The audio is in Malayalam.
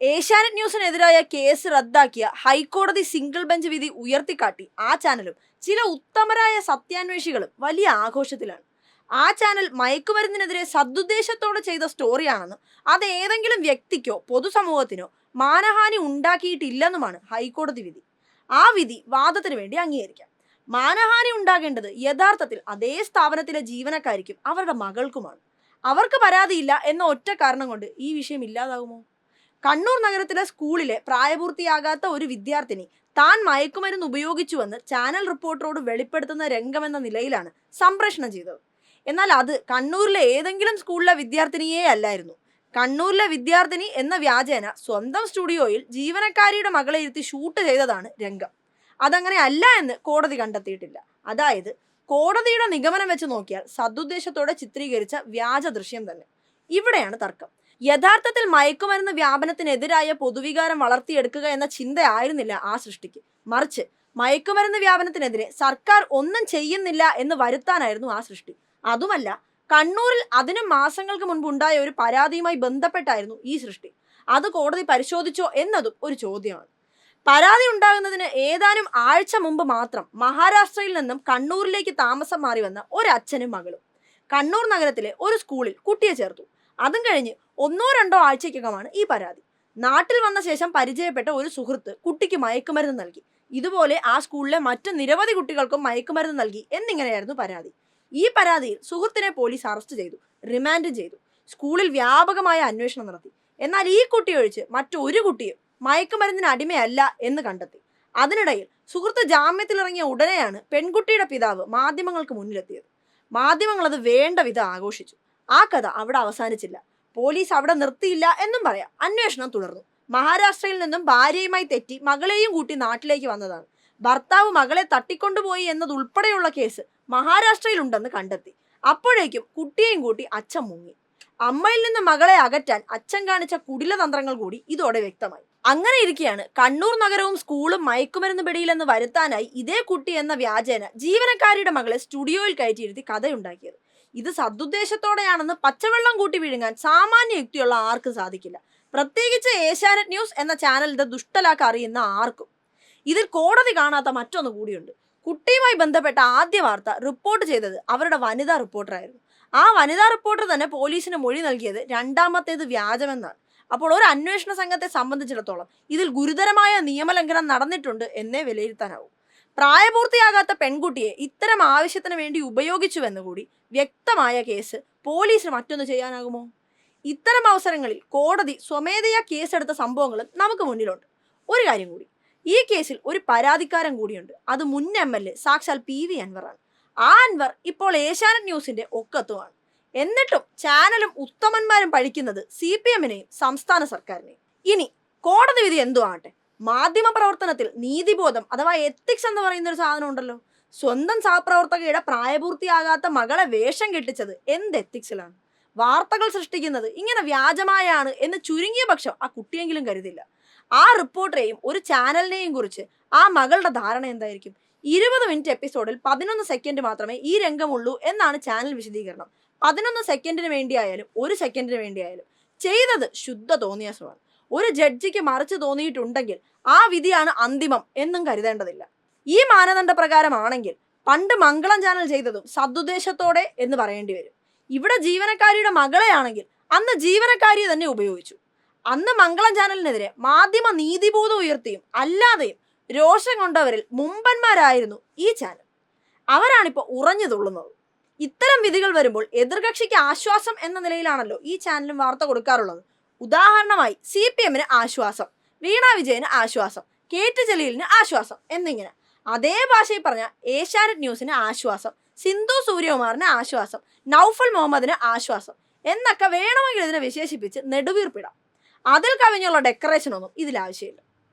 ഏഷ്യാനെറ്റ് ന്യൂസിനെതിരായ കേസ് റദ്ദാക്കിയ ഹൈക്കോടതി സിംഗിൾ ബെഞ്ച് വിധി ഉയർത്തിക്കാട്ടി ആ ചാനലും ചില ഉത്തമരായ സത്യാന്വേഷികളും വലിയ ആഘോഷത്തിലാണ്. ആ ചാനൽ മയക്കുമരുന്നിനെതിരെ സദുദ്ദേശത്തോടെ ചെയ്ത സ്റ്റോറിയാണെന്നും അത് ഏതെങ്കിലും വ്യക്തിക്കോ പൊതുസമൂഹത്തിനോ മാനഹാനി ഉണ്ടാക്കിയിട്ടില്ലെന്നുമാണ് ഹൈക്കോടതി വിധി. ആ വിധി വാദത്തിന് വേണ്ടി അംഗീകരിക്കാം. മാനഹാനി ഉണ്ടാകേണ്ടത് യഥാർത്ഥത്തിൽ അതേ സ്ഥാപനത്തിലെ ജീവനക്കാരിക്കും അവരുടെ മകൾക്കുമാണ്. അവർക്ക് പരാതിയില്ല എന്ന ഒറ്റ കാരണം കൊണ്ട് ഈ വിഷയം ഇല്ലാതാകുമോ? കണ്ണൂർ നഗരത്തിലെ സ്കൂളിലെ പ്രായപൂർത്തിയാകാത്ത ഒരു വിദ്യാർത്ഥിനി താൻ മയക്കുമരുന്ന് ഉപയോഗിച്ചുവെന്ന് ചാനൽ റിപ്പോർട്ടറോട് വെളിപ്പെടുത്തുന്ന രംഗമെന്ന നിലയിലാണ് സംപ്രേഷണം ചെയ്തത്. എന്നാൽ അത് കണ്ണൂരിലെ ഏതെങ്കിലും സ്കൂളിലെ വിദ്യാർത്ഥിനിയേ അല്ലായിരുന്നു. കണ്ണൂരിലെ വിദ്യാർത്ഥിനി എന്ന വ്യാജേന സ്വന്തം സ്റ്റുഡിയോയിൽ ജീവനക്കാരിയുടെ മകളെ ഇരുത്തി ഷൂട്ട് ചെയ്തതാണ് രംഗം. അതങ്ങനെ അല്ല എന്ന് കോടതി കണ്ടെത്തിയിട്ടില്ല. അതായത് കോടതിയുടെ നിഗമനം വെച്ച് നോക്കിയാൽ സദുദ്ദേശത്തോടെ ചിത്രീകരിച്ച വ്യാജ ദൃശ്യം തന്നെ. ഇവിടെയാണ് തർക്കം. യഥാർത്ഥത്തിൽ മയക്കുമരുന്ന് വ്യാപനത്തിനെതിരായ പൊതുവികാരം വളർത്തിയെടുക്കുക എന്ന ചിന്തയായിരുന്നില്ല ആ സൃഷ്ടിക്ക്. മറിച്ച് മയക്കുമരുന്ന് വ്യാപനത്തിനെതിരെ സർക്കാർ ഒന്നും ചെയ്യുന്നില്ല എന്ന് വരുത്താനായിരുന്നു ആ സൃഷ്ടി. അതുമല്ല കണ്ണൂരിൽ അതിനും മാസങ്ങൾക്ക് മുൻപ് ഉണ്ടായ ഒരു പരാതിയുമായി ബന്ധപ്പെട്ടായിരുന്നു ഈ സൃഷ്ടി. അത് കോടതി പരിശോധിച്ചോ എന്നതും ഒരു ചോദ്യമാണ്. പരാതി ഉണ്ടാകുന്നതിന് ഏതാനും ആഴ്ച മുമ്പ് മാത്രം മഹാരാഷ്ട്രയിൽ നിന്നും കണ്ണൂരിലേക്ക് താമസം മാറി വന്ന ഒരു അച്ഛനും മകളും. കണ്ണൂർ നഗരത്തിലെ ഒരു സ്കൂളിൽ കുട്ടിയെ ചേർത്തു. അതും കഴിഞ്ഞ് ഒന്നോ രണ്ടോ ആഴ്ചയ്ക്കകമാണ് ഈ പരാതി. നാട്ടിൽ വന്ന ശേഷം പരിചയപ്പെട്ട ഒരു സുഹൃത്ത് കുട്ടിക്ക് മയക്കുമരുന്ന് നൽകി. ഇതുപോലെ ആ സ്കൂളിലെ മറ്റു നിരവധി കുട്ടികൾക്കും മയക്കുമരുന്ന് നൽകി എന്നിങ്ങനെയായിരുന്നു പരാതി. ഈ പരാതിയിൽ സുഹൃത്തിനെ പോലീസ് അറസ്റ്റ് ചെയ്തു റിമാൻഡ് ചെയ്തു സ്കൂളിൽ വ്യാപകമായ അന്വേഷണം നടത്തി. എന്നാൽ ഈ കുട്ടി ഒഴിച്ച് മറ്റൊരു കുട്ടിയും മയക്കുമരുന്നിന് അടിമയല്ല എന്ന് കണ്ടെത്തി. അതിനിടയിൽ സുഹൃത്ത് ജാമ്യത്തിലിറങ്ങിയ ഉടനെയാണ് പെൺകുട്ടിയുടെ പിതാവ് മാധ്യമങ്ങൾക്ക് മുന്നിലെത്തിയത്. മാധ്യമങ്ങൾ അത് വേണ്ട വിധം ആഘോഷിച്ചു. ആ കഥ അവിടെ അവസാനിച്ചില്ല. പോലീസ് അവിടെ നിർത്തിയില്ല എന്നും പറയാം. അന്വേഷണം തുടർന്നു. മഹാരാഷ്ട്രയിൽ നിന്നും ഭാര്യയുമായി തെറ്റി മകളെയും കൂട്ടി നാട്ടിലേക്ക് വന്നതാണ്. ഭർത്താവ് മകളെ തട്ടിക്കൊണ്ടുപോയി എന്നതുൾപ്പെടെയുള്ള കേസ് മഹാരാഷ്ട്രയിലുണ്ടെന്ന് കണ്ടെത്തി. അപ്പോഴേക്കും കുട്ടിയെയും കൂട്ടി അച്ഛൻ മുങ്ങി. അമ്മയിൽ നിന്ന് മകളെ അകറ്റാൻ അച്ഛൻ കാണിച്ച കുടിലതന്ത്രങ്ങൾ കൂടി ഇതോടെ വ്യക്തമായി. അങ്ങനെ ഇരിക്കെയാണ് കണ്ണൂർ നഗരവും സ്കൂളും മയക്കുമരുന്ന് പിടിയിലെന്ന് വരുത്താനായി ഇതേ കുട്ടി എന്ന വ്യാജേന ജീവനക്കാരിയുടെ മകളെ സ്റ്റുഡിയോയിൽ കയറ്റിയിരുത്തി കഥയുണ്ടാക്കിയത്. ഇത് സദുദ്ദേശത്തോടെയാണെന്ന് പച്ചവെള്ളം കൂട്ടി വിഴുങ്ങാൻ സാമാന്യ യുക്തിയുള്ള ആർക്കും സാധിക്കില്ല. പ്രത്യേകിച്ച് ഏഷ്യാനെറ്റ് ന്യൂസ് എന്ന ചാനൽ ഇത് ദുഷ്ടലാക്ക് അറിയുന്ന ആർക്കും. ഇതിൽ കോടതി കാണാത്ത മറ്റൊന്ന് കൂടിയുണ്ട്. കുട്ടിയുമായി ബന്ധപ്പെട്ട ആദ്യ വാർത്ത റിപ്പോർട്ട് ചെയ്തത് അവരുടെ വനിതാ റിപ്പോർട്ടറായിരുന്നു. ആ വനിതാ റിപ്പോർട്ടർ തന്നെ പോലീസിന് മൊഴി നൽകിയത് രണ്ടാമത്തേത് വ്യാജമെന്നാണ്. അപ്പോൾ ഒരു അന്വേഷണ സംഘത്തെ സംബന്ധിച്ചിടത്തോളം ഇതിൽ ഗുരുതരമായ നിയമലംഘനം നടന്നിട്ടുണ്ട് എന്നേ വിലയിരുത്താനാവൂ. പ്രായപൂർത്തിയാകാത്ത പെൺകുട്ടിയെ ഇത്തരം ആവശ്യത്തിന് വേണ്ടി ഉപയോഗിച്ചുവെന്ന് കൂടി വ്യക്തമായ കേസ് പോലീസിന് മറ്റൊന്ന് ചെയ്യാനാകുമോ? ഇത്തരം അവസരങ്ങളിൽ കോടതി സ്വമേധയാ കേസെടുത്ത സംഭവങ്ങളും നമുക്ക് മുന്നിലുണ്ട്. ഒരു കാര്യം കൂടി. ഈ കേസിൽ ഒരു പരാതിക്കാരൻ കൂടിയുണ്ട്. അത് മുൻ എം എൽ എ സാക്ഷാൽ പി വി അൻവറാണ്. ആ അൻവർ ഇപ്പോൾ ഏഷ്യാനെറ്റ് ന്യൂസിന്റെ ഒക്കത്തുമാണ്. എന്നിട്ടും ചാനലും ഉത്തമന്മാരും പഴിക്കുന്നത് സി പി എമ്മിനെയും സംസ്ഥാന സർക്കാരിനെയും. ഇനി കോടതി വിധി എന്തു ആകട്ടെ മാധ്യമ പ്രവർത്തനത്തിൽ നീതിബോധം അഥവാ എത്തിക്സ് എന്ന് പറയുന്ന ഒരു സാധനം ഉണ്ടല്ലോ. സ്വന്തം സഹപ്രവർത്തകയുടെ പ്രായപൂർത്തിയാകാത്ത മകളെ വേഷം കെട്ടിച്ചത് എന്ത് എത്തിക്സിലാണ് വാർത്തകൾ സൃഷ്ടിക്കുന്നത് ഇങ്ങനെ വ്യാജമായാണ് എന്ന് ചുരുങ്ങിയ പക്ഷം ആ കുട്ടിയെങ്കിലും കരുതില്ല. ആ റിപ്പോർട്ടറെയും ഒരു ചാനലിനെയും കുറിച്ച് ആ മകളുടെ ധാരണ എന്തായിരിക്കും? ഇരുപത് മിനിറ്റ് എപ്പിസോഡിൽ പതിനൊന്ന് സെക്കൻഡ് മാത്രമേ ഈ രംഗമുള്ളൂ എന്നാണ് ചാനൽ വിശദീകരണം. പതിനൊന്ന് സെക്കൻഡിന് വേണ്ടിയായാലും ഒരു സെക്കൻഡിന് വേണ്ടിയായാലും ചെയ്തത് ശുദ്ധ തോന്നിയാസമാണ് ഒരു ജഡ്ജിക്ക് മറിച്ച് തോന്നിയിട്ടുണ്ടെങ്കിൽ ആ വിധിയാണ് അന്തിമം എന്നും കരുതേണ്ടതില്ല. ഈ മാനദണ്ഡ പ്രകാരമാണെങ്കിൽ പണ്ട് മംഗളം ചാനൽ ചെയ്തതും സദുദ്ദേശത്തോടെ എന്ന് പറയേണ്ടി വരും. ഇവിടെ ജീവനക്കാരിയുടെ മകളെയാണെങ്കിൽ അന്ന് ജീവനക്കാരിയെ തന്നെ ഉപയോഗിച്ചു. അന്ന് മംഗളം ചാനലിനെതിരെ മാധ്യമ നീതിബോധം ഉയർത്തിയും അല്ലാതെയും രോഷം കൊണ്ടവരിൽ മുമ്പന്മാരായിരുന്നു ഈ ചാനൽ. അവരാണിപ്പോൾ ഉറഞ്ഞു തുള്ളുന്നത്. ഇത്തരം വിധികൾ വരുമ്പോൾ എതിർകക്ഷിക്ക് ആശ്വാസം എന്ന നിലയിലാണല്ലോ ഈ ചാനലും വാർത്ത കൊടുക്കാറുള്ളത്. ഉദാഹരണമായി സി പി എമ്മിന് ആശ്വാസം വീണ വിജയന് ആശ്വാസം കെ ടി ജലീലിന് ആശ്വാസം എന്നിങ്ങനെ. അതേ ഭാഷയിൽ പറഞ്ഞ ഏഷ്യാനെറ്റ് ന്യൂസിന് ആശ്വാസം സിന്ധു സൂര്യകുമാറിന് ആശ്വാസം നൗഫൽ മുഹമ്മദിന് ആശ്വാസം എന്നൊക്കെ വേണമെങ്കിൽ ഇതിനെ വിശേഷിപ്പിച്ച് നെടുവീർപ്പിടാം. അതിൽ കവിഞ്ഞുള്ള ഡെക്കറേഷൻ ഒന്നും ഇതിൽ ആവശ്യമില്ല.